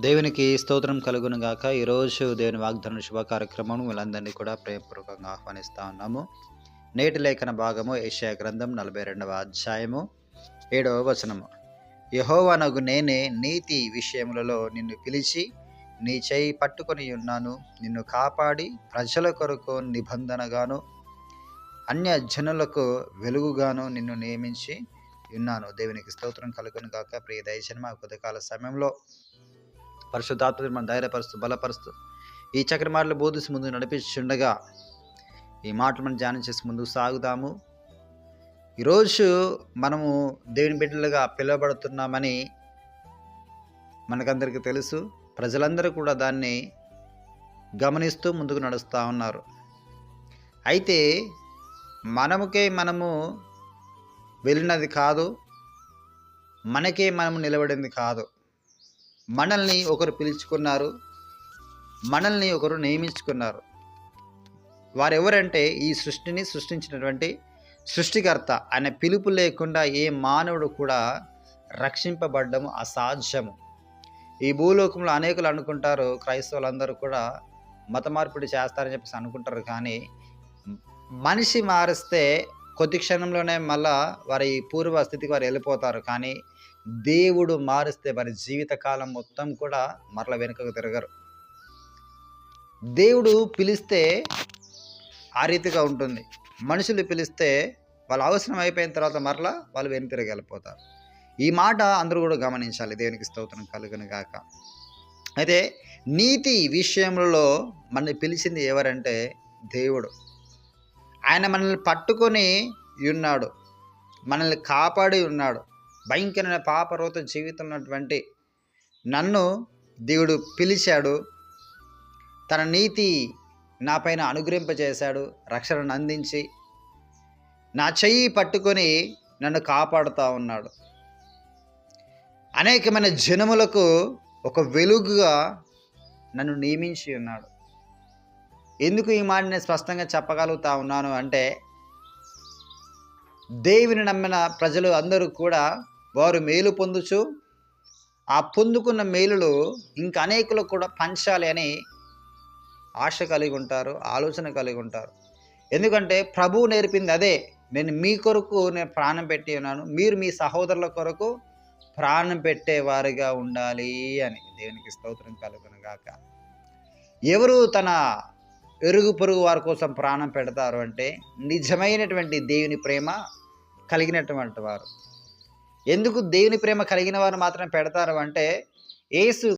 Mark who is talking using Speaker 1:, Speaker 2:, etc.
Speaker 1: దేవునికి స్తోత్రం కలుగును గాక. ఈరోజు దేవుని వాగ్దాన శుభ కార్యక్రమం వీళ్ళందరినీ కూడా ప్రేమపూర్వకంగా ఆహ్వానిస్తా ఉన్నాము. నేటి లేఖన భాగము ఏషియా గ్రంథం నలభై రెండవ అధ్యాయము ఏడవ వచనము. యహోవనగు నేనే నీతి విషయములలో నిన్ను పిలిచి నీ చేయి పట్టుకొని ఉన్నాను. నిన్ను కాపాడి ప్రజల కొరకు నిబంధనగాను అన్య జనులకు వెలుగుగాను నిన్ను నియమించి ఉన్నాను. దేవునికి స్తోత్రం కలుగును గాక. ప్రియ దయచనమ కొద్దికాల సమయంలో పరిశుద్ధాత్మ మనం ధైర్యపరుస్తూ బలపరుస్తూ ఈ చక్ర మాటలు బోధిసి ముందు నడిపించుండగా ఈ మాటలు మనం ధ్యానం చేసి ముందుకు సాగుదాము. ఈరోజు మనము దేవుని బిడ్డలుగా పిలువబడుతున్నామని మనకందరికీ తెలుసు. ప్రజలందరూ కూడా దాన్ని గమనిస్తూ ముందుకు నడుస్తూ ఉన్నారు. అయితే మనముకే మనము వెళ్ళినది కాదు. మనకే మనము నిలబడింది కాదు. మనల్ని ఒకరు పిలుచుకున్నారు మనల్ని ఒకరు నియమించుకున్నారు. వారెవరంటే ఈ సృష్టిని సృష్టించినటువంటి సృష్టికర్త ఆయన పిలుపు లేకుండా ఏ మానవుడు కూడా రక్షింపబడ్డము అసాధ్యము. ఈ భూలోకంలో అనేకులు అనుకుంటారు క్రైస్తవులందరూ కూడా మత మార్పిడి చేస్తారని చెప్పేసి అనుకుంటారు కానీ మనిషి మారిస్తే కొద్ది క్షణంలోనే మళ్ళా వారి పూర్వ స్థితికి వారు వెళ్ళిపోతారు కానీ దేవుడు మారిస్తే వారి జీవితకాలం మొత్తం కూడా మరల వెనుకకు తిరగరు. దేవుడు పిలిస్తే ఆ రీతిగా ఉంటుంది. మనుషులు పిలిస్తే వాళ్ళు అవసరం అయిపోయిన తర్వాత మరలా వాళ్ళు వెను తిరగలిపోతారు ఈ మాట అందరూ కూడా గమనించాలి. దేవునికి స్తోత్రం కలుగును గాక. అయితే నీతి విషయంలో మనల్ని పిలిచింది ఎవరంటే దేవుడు. ఆయన మనల్ని పట్టుకొని ఉన్నాడు. మనల్ని కాపాడి ఉన్నాడు. భయంకరమైన పాపరోత జీవితం ఉన్నటువంటి నన్ను దేవుడు పిలిచాడు. తన నీతి నా పైన అనుగ్రహింపజేశాడు. రక్షణను అందించి నా చెయ్యి పట్టుకొని నన్ను కాపాడుతూ ఉన్నాడు. అనేకమైన జనములకు ఒక వెలుగుగా నన్ను నియమించి ఉన్నాడు. ఎందుకు ఈ మాట నేను స్పష్టంగా చెప్పగలుగుతా ఉన్నాను అంటే దేవుని నమ్మిన ప్రజలు అందరూ కూడా వారు మేలు పొందుచు ఆ పొందుకున్న మేలులు ఇంకా అనేకులకు కూడా పంచాలి అని ఆశ కలిగి ఉంటారు ఆలోచన కలిగి ఉంటారు. ఎందుకంటే ప్రభువు నేర్పింది అదే. నేను మీ కొరకు నేను ప్రాణం పెట్టి ఉన్నాను. మీరు మీ సహోదరుల కొరకు ప్రాణం పెట్టేవారిగా ఉండాలి అని దేవునికి స్తోత్రం కలుగునగాక ఎవరు తన ఎరుగు పొరుగు వారి కోసం ప్రాణం పెడతారు అంటే నిజమైనటువంటి దేవుని ప్రేమ కలిగినటువంటి వారు. ఎందుకు దేవుని ప్రేమ కలిగిన వారు మాత్రం పెడతారు అంటే ఏసు